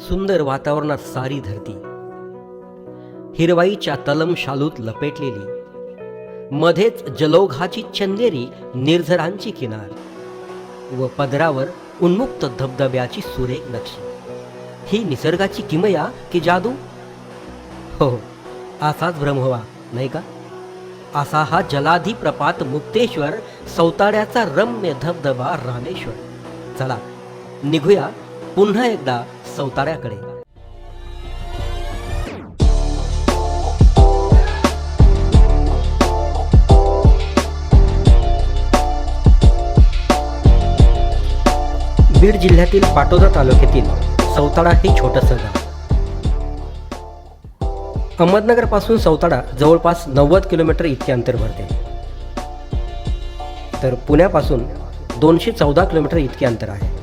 सुंदर वातावरणात सारी धरती. हिरवाईच्या तलम शालूत लपेटलेली. मध्येच जलोघाची चंदेरी निर्झरांची किनार. व पदरावर उन्मुक्त धबधब्याची सुरेख नक्षी. ही निसर्गाची किमया की जादू? हो असाच भ्रम हवा नाही का? असा हा जलाधी प्रपात मुक्तेश्वर सौताड्याचा रम्य धबधबा रामेश्वर. चला निघूया पुन्हा एकदा सौताड्याकडे बीड जिल्ह्यातील पाटोदा तालुक्यातील सौताडा हे छोटंसं गाव. अहमदनगरपासून सौताडा जवळपास नव्वद किलोमीटर इतके अंतर भरते. तर पुण्यापासून दोनशे चौदा किलोमीटर इतके अंतर आहे.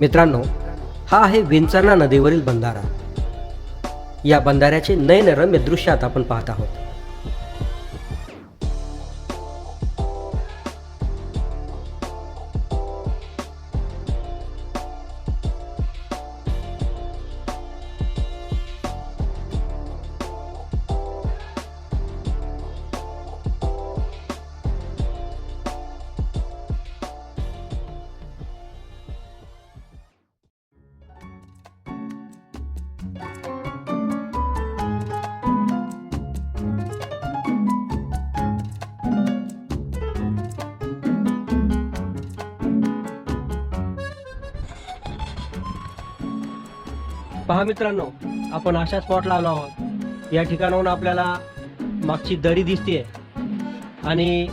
मित्रांनो हा आहे विंचरणा नदीवरील बंधारा. या बंधाऱ्याचे नयनरम्य दृश्य आता आपण पाहत आहोत. पहा मित्रांनो आपण अशा स्पॉटला आलो आहोत. या ठिकाणाहून आपल्याला मागची दरी दिसते आणि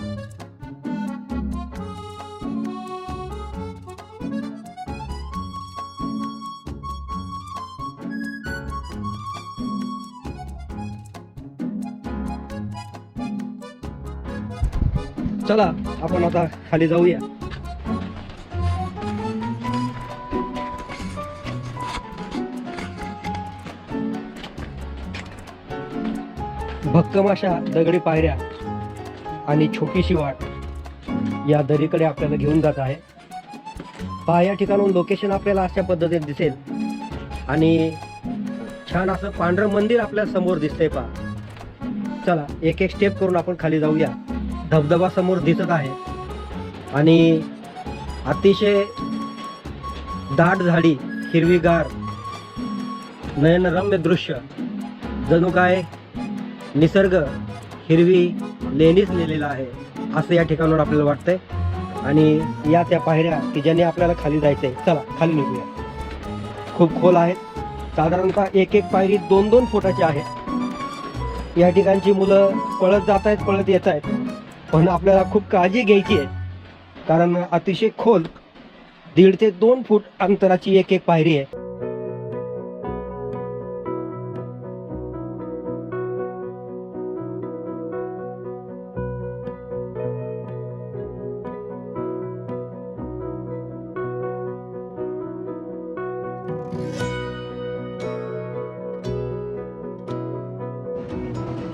चला आपण आता खाली जाऊया. भक्कम अशा दगडी पायऱ्या आणि छोटीशी वाट या दरीकडे आपल्याला घेऊन जात आहे. पहा या ठिकाणून लोकेशन आपल्याला अशा पद्धतीने दिसेल. आणि छान असं पांढरं मंदिर आपल्यासमोर दिसतंय पहा. चला एक एक स्टेप करून आपण खाली जाऊया. धबधबा समोर दिसत आहे. आणि अतिशय दाट झाडी हिरवीगार नयनरम्य दृश्य. जणू काय निसर्ग हिरवी लेणीच लिहिलेला आहे असं या ठिकाणावर आपल्याला वाटतंय. आणि या त्या पायऱ्या की ज्याने आपल्याला खाली जायचंय चला खाली निघूया. खूप खोल आहेत. साधारणतः एक एक पायरी दोन दोन फुटाची आहे या ठिकाणची मुलं पळत जात आहेत पळत येत आहेत. पण आपल्याला खूप काळजी घ्यायची आहे. कारण अतिशय खोल दीड ते दोन फूट अंतराची एक एक पायरी आहे.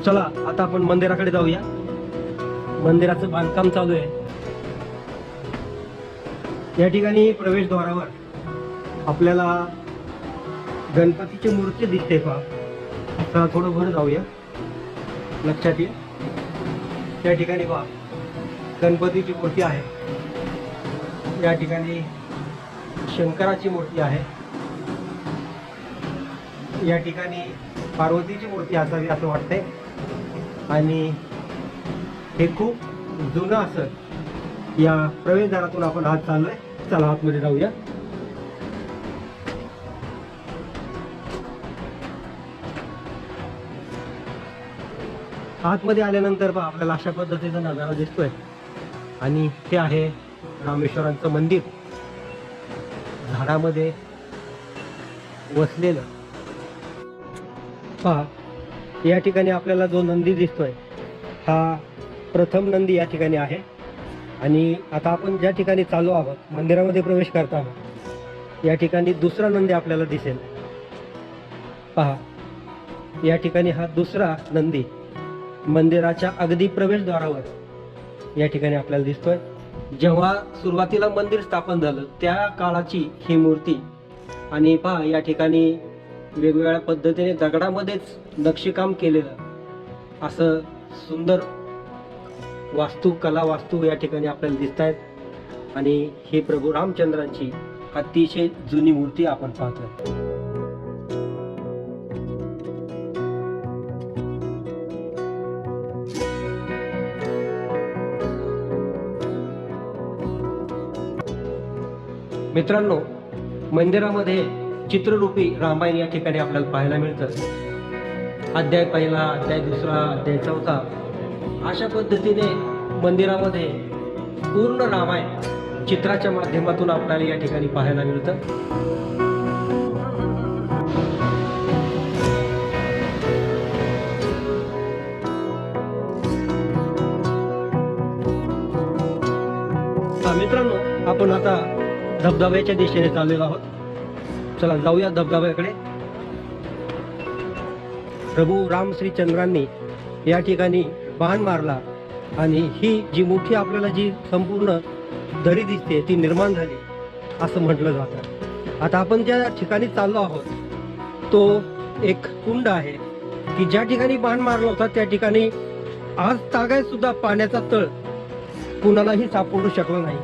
चला आता आपण मंदिराकडे जाऊया. मंदिराचं बांधकाम चालू आहे. या ठिकाणी प्रवेशद्वारावर आपल्याला गणपतीची मूर्ती दिसते पहा. चला थोडं वर जाऊया. लक्षात येईल. त्या ठिकाणी पहा. गणपतीची मूर्ती आहे. या ठिकाणी शंकराची मूर्ती आहे. या ठिकाणी पार्वतीची मूर्ती असावी असं वाटतंय. आणि हे खूप जुनं असं या प्रवेशद्वारातून आपण हात चाललोय. चला आतमध्ये जाऊया. आतमध्ये आल्यानंतर बा आपल्याला अशा पद्धतीचा नजारा दिसतोय. आणि हे आहे रामेश्वरांचं मंदिर. झाडामध्ये वसलेलं पहा या ठिकाणी आपल्याला जो नंदी दिसतोय हा प्रथम नंदी या ठिकाणी आहे. आणि आता आपण ज्या ठिकाणी चालू आहोत मंदिरामध्ये प्रवेश करताना या ठिकाणी दुसरा नंदी आपल्याला दिसेल. पहा या ठिकाणी हा दुसरा नंदी मंदिराच्या अगदी प्रवेशद्वारावर या ठिकाणी आपल्याला दिसतोय. जेव्हा सुरुवातीला मंदिर स्थापन झालं त्या काळाची ही मूर्ती आणि पहा या ठिकाणी वेगवेगळ्या पद्धतीने दगडामध्येच नक्षीकाम केलेलं. असं सुंदर वास्तू कला वास्तू या ठिकाणी आपल्याला दिसत आहेत आणि ही प्रभू रामचंद्रांची अतिशय जुनी मूर्ती आपण पाहतोय. मित्रांनो मंदिरामध्ये चित्ररूपी रामायण या ठिकाणी आपल्याला पाहायला मिळतं. अध्याय पहिला अध्याय दुसरा अध्याय चौथा अशा पद्धतीने मंदिरामध्ये पूर्ण रामायण चित्राच्या माध्यमातून आपल्याला या ठिकाणी पाहायला मिळतं. हा, मित्रांनो आपण आता धबधब्याच्या दिशेने चाललेलो आहोत. चला जाऊया धबधब्याकडे. प्रभू राम श्रीचंद्रांनी या ठिकाणी बाण मारला आणि ही जी मोठी आपल्याला जी संपूर्ण दरी दिसते ती निर्माण झाली असं म्हटलं जातं. आता आपण ज्या ठिकाणी चाललो आहोत तो एक कुंड आहे की ज्या ठिकाणी बाण मारला होता त्या ठिकाणी आज तागाय सुद्धा पाण्याचा तळ कुणालाही सापडू शकला नाही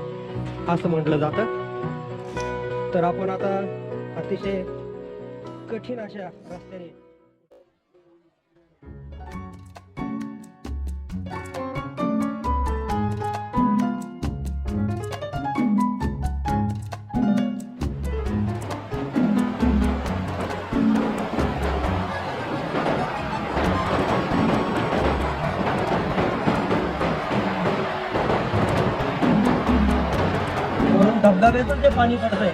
असं म्हटलं जातं. तर आपण आता अतिशय कठीण अशा रस्त्याने. वरून धबधब्याचं जे पाणी पडतंय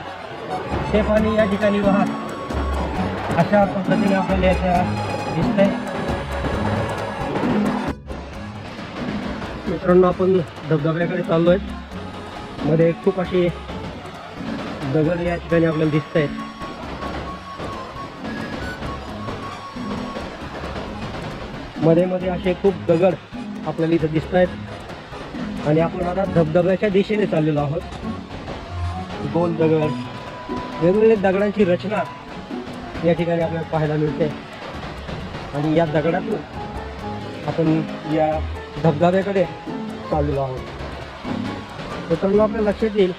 ते पाणी या ठिकाणी वाहत अशा पद्धतीने आपल्याला याच्या दिसतंय. मित्रांनो आपण धबधब्याकडे चाललोय. मध्ये खूप अशी दगड या ठिकाणी आपल्याला दिसत आहेत मध्ये मध्ये असे खूप दगड आपल्याला इथं दिसत आहेत आणि आपण आता धबधब्याच्या दिशेने चाललेलो आहोत. गोल दगड. वेगवेगळ्या दगडांची रचना या ठिकाणी आपल्याला पाहायला मिळते. आणि या दगडातून आपण या धबधब्याकडे चाललेलो आहोत. मित्रांनो आपल्या लक्षात येईल.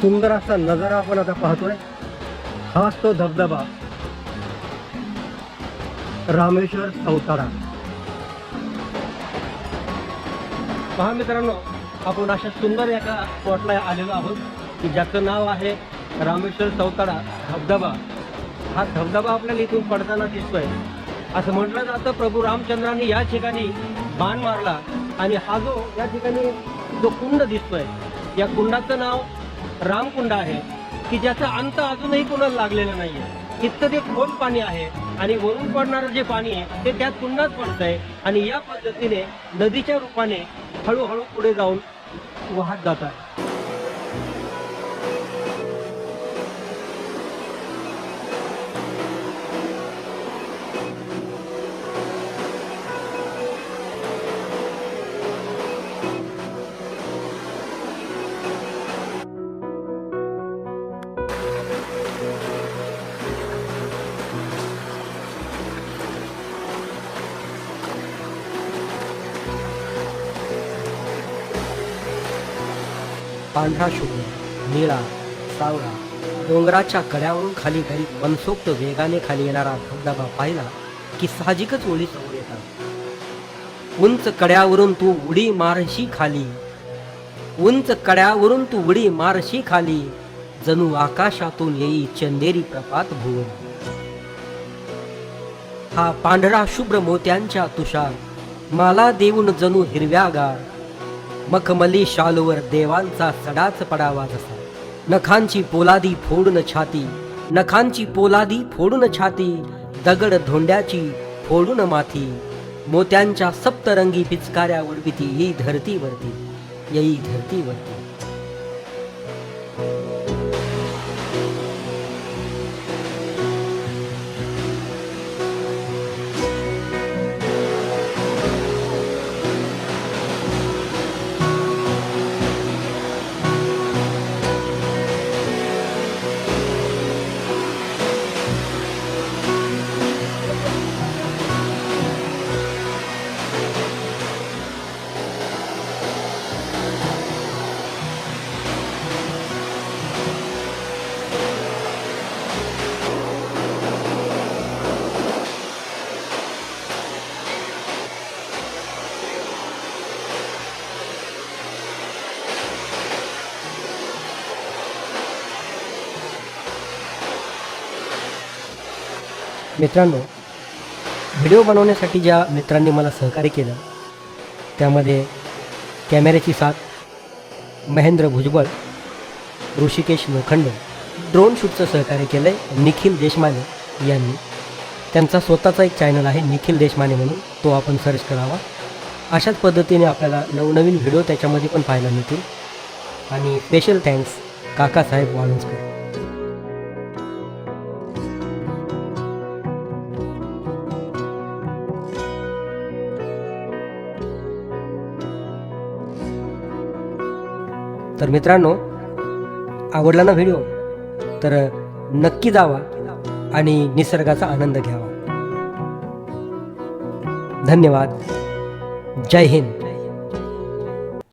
सुंदर असा नजारा आपण आता पाहतोय. हाच तो धबधबा. रामेश्वर सौतारा पहा मित्रांनो आपण अशा सुंदर एका स्पॉटला आलेलो आहोत की ज्याचं नाव आहे रामेश्वर सौतारा धबधबा. हा धबधबा आपल्याला इथून पडताना दिसतोय. असं म्हटलं जातं प्रभू रामचंद्रांनी या ठिकाणी बाण मारला आणि हा जो या ठिकाणी जो कुंड दिसतोय या कुंडाचं नाव रामकुंड आहे की ज्याचा अंत अजूनही कुणाला लागलेला नाहीये. इतकं ते खोल पाणी आहे आणि वरून पडणारं जे पाणी आहे ते त्यात कुंडात पडतंय आणि या पद्धतीने नदीच्या रूपाने हळूहळू पुढे जाऊन वाहत जात आहे. पांढरा शुभ्र निळा सावळा डोंगराच्या कड्यावरून खाली घरी मनसोक्त वेगाने खाली येणारा धबधबा पाहिला की साहजिकच ओळी समोर येतात. उंच कड्यावरून तू उडी मारशी खाली. उंच कड्यावरून तू उडी मारशी खाली. जणू आकाशातून येई चंदेरी प्रपात भुवन हा पांढरा शुभ्र मोत्यांच्या तुषार मला देऊन जणू हिरव्यागार मखमली शालूवर देवांचा सडाच पडावा जसा. नखांची पोलादी फोडून छाती नखांची पोलादी फोडून छाती दगड धोंड्याची फोडून माथी. मोत्यांच्या सप्तरंगी पिचकाऱ्या उडविती येई धरतीवरती येई धरतीवरती. मित्रांनो व्हिडिओ बनवण्यासाठी ज्या मित्रांनी मला सहकार्य केलं त्यामध्ये कॅमेऱ्याची साथ महेंद्र भुजबळ ऋषिकेश लोखंड ड्रोन शूटचं सहकार्य केलं आहे निखिल देशमाने यांनी. त्यांचा स्वतःचा एक चॅनल आहे निखिल देशमाने म्हणून तो आपण सर्च करावा. अशाच पद्धतीने आपल्याला नवनवीन व्हिडिओ त्याच्यामध्ये पण पाहायला मिळतील. आणि स्पेशल थँक्स काकासाहेब वाळुंजकर. तर मित्रांनो आवडला ना व्हिडिओ तर नक्की जावा आणि निसर्गाचा आनंद घ्यावा. धन्यवाद. जय हिंद.